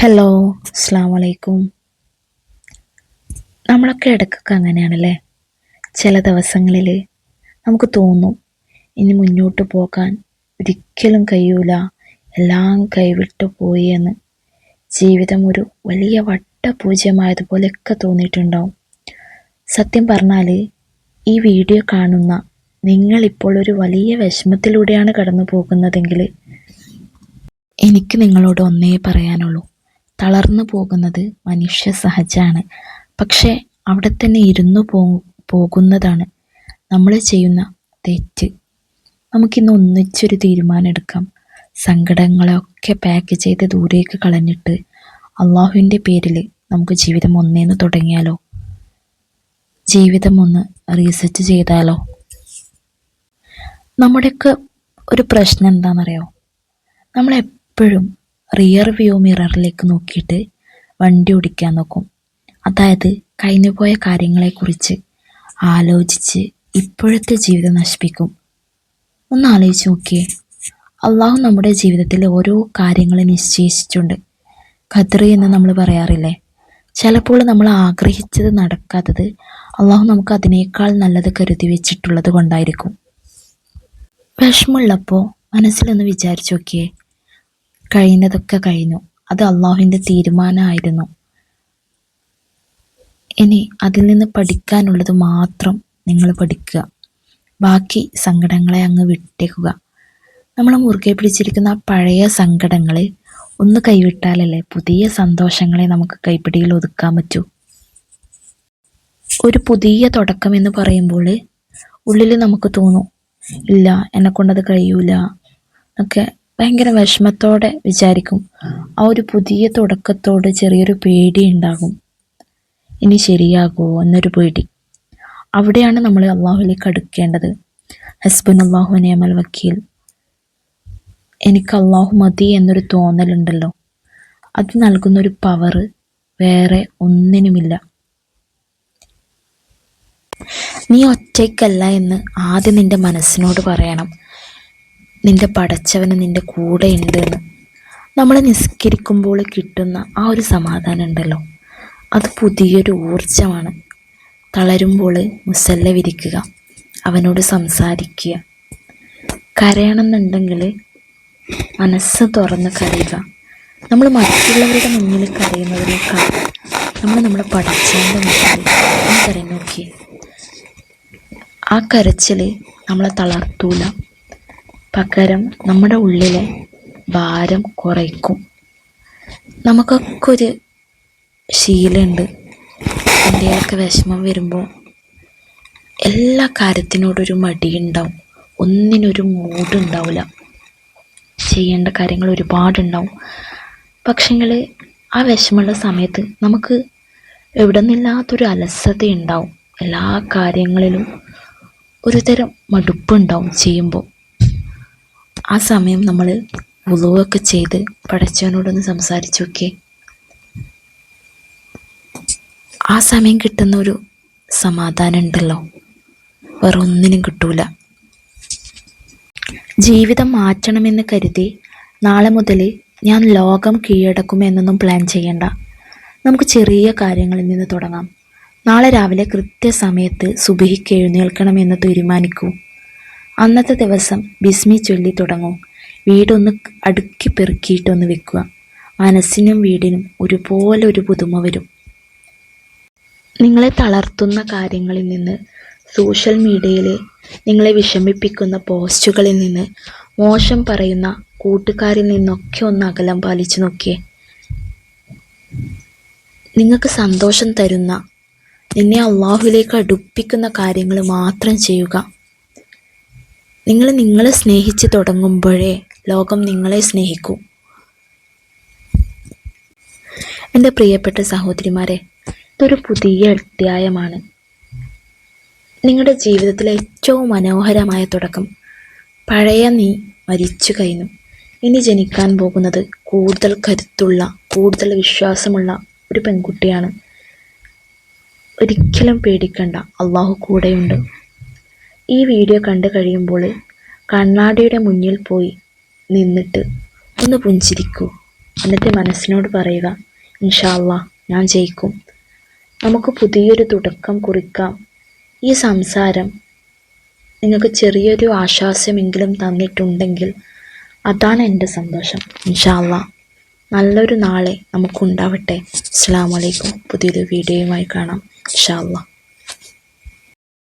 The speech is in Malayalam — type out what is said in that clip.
ഹലോ അസ്സാം വലൈക്കും നമ്മളൊക്കെ ഇടയ്ക്കൊക്കെ അങ്ങനെയാണല്ലേ? ചില ദിവസങ്ങളിൽ നമുക്ക് തോന്നും ഇനി മുന്നോട്ട് പോകാൻ ഒരിക്കലും കഴിയൂല എല്ലാം കൈവിട്ടു പോയി എന്ന്. ജീവിതം ഒരു വലിയ വട്ടപൂജ്യമായതുപോലെയൊക്കെ തോന്നിയിട്ടുണ്ടാവും. സത്യം പറഞ്ഞാൽ ഈ വീഡിയോ കാണുന്ന നിങ്ങളിപ്പോൾ ഒരു വലിയ വിഷമത്തിലൂടെയാണ് കടന്നു പോകുന്നതെങ്കിൽ എനിക്ക് നിങ്ങളോട് ഒന്നേ പറയാനുള്ളൂ. തളർന്നു പോകുന്നത് മനുഷ്യ സഹജമാണ് പക്ഷേ അവിടെ തന്നെ ഇരുന്നു പോ പോകുന്നതാണ്. നമ്മൾ ചെയ്യുന്ന തെറ്റ്. നമുക്കിന്ന് ഒന്നിച്ചൊരു തീരുമാനം എടുക്കാം സങ്കടങ്ങളൊക്കെ പാക്ക് ചെയ്ത് ദൂരേക്ക് കളഞ്ഞിട്ട് അള്ളാഹുവിന്റെ പേരിൽ നമുക്ക് ജീവിതം ഒന്നേന്ന് തുടങ്ങിയാലോ? ജീവിതം ഒന്ന് റീസെറ്റ് ചെയ്താലോ? നമ്മുടെയൊക്കെ ഒരു പ്രശ്നം എന്താണെന്നറിയോ? നമ്മളെപ്പോഴും റിയർ വ്യൂ മിററിലേക്ക് നോക്കിയിട്ട് വണ്ടി ഓടിക്കാൻ നോക്കും. അതായത് കഴിഞ്ഞുപോയ കാര്യങ്ങളെക്കുറിച്ച് ആലോചിച്ച് ഇപ്പോഴത്തെ ജീവിതം നശിപ്പിക്കും. ഒന്ന് ആലോചിച്ച് നോക്കിയേ. അള്ളാഹു നമ്മുടെ ജീവിതത്തിൽ ഓരോ കാര്യങ്ങൾ നിശ്ചയിച്ചിട്ടുണ്ട്. ഖദ്രി എന്ന് നമ്മൾ പറയാറില്ലേ? ചിലപ്പോൾ നമ്മൾ ആഗ്രഹിച്ചത് നടക്കാത്തത് അള്ളാഹു നമുക്ക് അതിനേക്കാൾ നല്ലത് കരുതി വെച്ചിട്ടുള്ളത് കൊണ്ടായിരിക്കും. വിഷമുള്ളപ്പോൾ മനസ്സിലൊന്ന് വിചാരിച്ചു നോക്കിയേ. കഴിഞ്ഞതൊക്കെ കഴിഞ്ഞു. അത് അള്ളാഹുവിന്റെ തീരുമാനമായിരുന്നു. ഇനി അതിൽ നിന്ന് പഠിക്കാനുള്ളത് മാത്രം നിങ്ങൾ പഠിക്കുക. ബാക്കി സങ്കടങ്ങളെ അങ്ങ് വിട്ടേക്കുക. നമ്മൾ മുറുകെ പിടിച്ചിരിക്കുന്ന പഴയ സങ്കടങ്ങളെ ഒന്ന് കൈവിട്ടാലല്ലേ പുതിയ സന്തോഷങ്ങളെ നമുക്ക് കൈപ്പിടിയിൽ ഒതുക്കാൻ പറ്റൂ. ഒരു പുതിയ തുടക്കം എന്ന് പറയുമ്പോൾ ഉള്ളിൽ നമുക്ക് തോന്നും ഇല്ല എന്നെക്കൊണ്ടത് കഴിയൂല ഒക്കെ ഭയങ്കര വിഷമത്തോടെ വിചാരിക്കും. ആ ഒരു പുതിയ തുടക്കത്തോട് ചെറിയൊരു പേടി ഉണ്ടാകും. ഇനി ശരിയാകുമോ എന്നൊരു പേടി. അവിടെയാണ് നമ്മൾ അള്ളാഹുലേക്ക് അടുക്കേണ്ടത്. ഹസ്ബൻ അള്ളാഹു നിയമൽ വക്കീൽ. എനിക്ക് അള്ളാഹു മതി എന്നൊരു തോന്നലുണ്ടല്ലോ. അത് നൽകുന്നൊരു പവർ വേറെ ഒന്നിനുമില്ല. നീ ഒറ്റയ്ക്കല്ല എന്ന് ആദ്യം നിന്റെ മനസ്സിനോട് പറയണം. നിന്റെ പടച്ചവന് നിന്റെ കൂടെ ഉണ്ട് എന്ന് നമ്മൾ നിസ്കരിക്കുമ്പോൾ കിട്ടുന്ന ആ ഒരു സമാധാനം ഉണ്ടല്ലോ. അത് പുതിയൊരു ഊർജമാണ് തളരുമ്പോൾ മുസല്ല വിരിക്കുക അവനോട് സംസാരിക്കുക. കരയണമെന്നുണ്ടെങ്കിൽ മനസ്സ് തുറന്ന് കരയുക. നമ്മൾ മറ്റുള്ളവരുടെ മുന്നിൽ കരയുന്നതിനേക്കാൾ നമ്മൾ നമ്മുടെ പഠിച്ചതിന്റെ മുന്നിൽ കരഞ്ഞു നോക്കി ആ കരച്ചിൽ നമ്മളെ തളർത്തൂല. പകരം നമ്മുടെ ഉള്ളിലെ ഭാരം കുറയ്ക്കും. നമുക്കൊക്കെ ഒരു ശീലമുണ്ട്. എന്തെങ്കിലുമൊക്കെ വിഷമം വരുമ്പോൾ എല്ലാ കാര്യത്തിനോടൊരു മടിയുണ്ടാവും. ഒന്നിനൊരു മൂഡുണ്ടാവില്ല ചെയ്യേണ്ട കാര്യങ്ങൾ ഒരുപാടുണ്ടാവും. പക്ഷെങ്കിൽ ആ വിഷമമുള്ള സമയത്ത് നമുക്ക് എവിടെ നിന്നില്ലാത്തൊരു അലസത ഉണ്ടാവും എല്ലാ കാര്യങ്ങളിലും ഒരുതരം മടുപ്പുണ്ടാവും ചെയ്യുമ്പോൾ. ആ സമയം നമ്മൾ ഉളവൊക്കെ ചെയ്ത് പടച്ചവനോടൊന്ന് സംസാരിച്ചു നോക്കിയേ ആ സമയം കിട്ടുന്ന ഒരു സമാധാനം ഉണ്ടല്ലോ വേറെ ഒന്നിനും കിട്ടൂല. ജീവിതം മാറ്റണമെന്ന് കരുതി നാളെ മുതൽ ഞാൻ ലോകം കീഴടക്കുമെന്നൊന്നും പ്ലാൻ ചെയ്യണ്ട. നമുക്ക് ചെറിയ കാര്യങ്ങളിൽ നിന്ന് തുടങ്ങാം. നാളെ രാവിലെ കൃത്യസമയത്ത് സുബിഹിക്ക് എഴുന്നേൽക്കണമെന്ന് തീരുമാനിക്കൂ. അന്നത്തെ ദിവസം ബിസ്മി ചൊല്ലി തുടങ്ങും. വീടൊന്ന് അടുക്കി പെറുക്കിയിട്ടൊന്ന് വെക്കുക. മനസ്സിനും വീടിനും ഒരുപോലെ ഒരു പുതുമ വരും. നിങ്ങളെ തളർത്തുന്ന കാര്യങ്ങളിൽ നിന്ന് സോഷ്യൽ മീഡിയയിലെ നിങ്ങളെ വിഷമിപ്പിക്കുന്ന പോസ്റ്റുകളിൽ നിന്ന് മോശം പറയുന്ന കൂട്ടുകാരിൽ നിന്നൊക്കെ ഒന്ന് അകലം പാലിച്ചു നോക്കിയേ. നിങ്ങൾക്ക് സന്തോഷം തരുന്ന നിന്നെ അള്ളാഹുലേക്ക് അടുപ്പിക്കുന്ന കാര്യങ്ങൾ മാത്രം ചെയ്യുക. നിങ്ങൾ നിങ്ങളെ സ്നേഹിച്ച് തുടങ്ങുമ്പോഴേ ലോകം നിങ്ങളെ സ്നേഹിക്കൂ. എന്റെ പ്രിയപ്പെട്ട സഹോദരിമാരെ ഇതൊരു പുതിയ അധ്യായമാണ്. നിങ്ങളുടെ ജീവിതത്തിലെ ഏറ്റവും മനോഹരമായ തുടക്കം പഴയ നീ മരിച്ചു കഴിഞ്ഞു. ഇനി ജനിക്കാൻ പോകുന്നത് കൂടുതൽ കരുത്തുള്ള കൂടുതൽ വിശ്വാസമുള്ള ഒരു പെൺകുട്ടിയാണ്. ഒരിക്കലും പേടിക്കണ്ട അള്ളാഹു കൂടെയുണ്ട്. ഈ വീഡിയോ കണ്ടു കഴിയുമ്പോൾ കണ്ണാടിയുടെ മുന്നിൽ പോയി നിന്നിട്ട് ഒന്ന് പുഞ്ചിരിക്കൂ. എന്നിട്ട് മനസ്സിനോട് പറയുക ഇൻഷാല്ല ഞാൻ ജയിക്കും. നമുക്ക് പുതിയൊരു തുടക്കം കുറിക്കാം. ഈ സംസാരം നിങ്ങൾക്ക് ചെറിയൊരു ആശ്വാസമെങ്കിലും തന്നിട്ടുണ്ടെങ്കിൽ അതാണ് എന്റെ സന്തോഷം. ഇൻഷാല്ല നല്ലൊരു നാളെ നമുക്കുണ്ടാവട്ടെ. അസ്സാം വലൈക്കും പുതിയൊരു വീഡിയോയുമായി കാണാം. ഇൻഷാ അല്ലാ.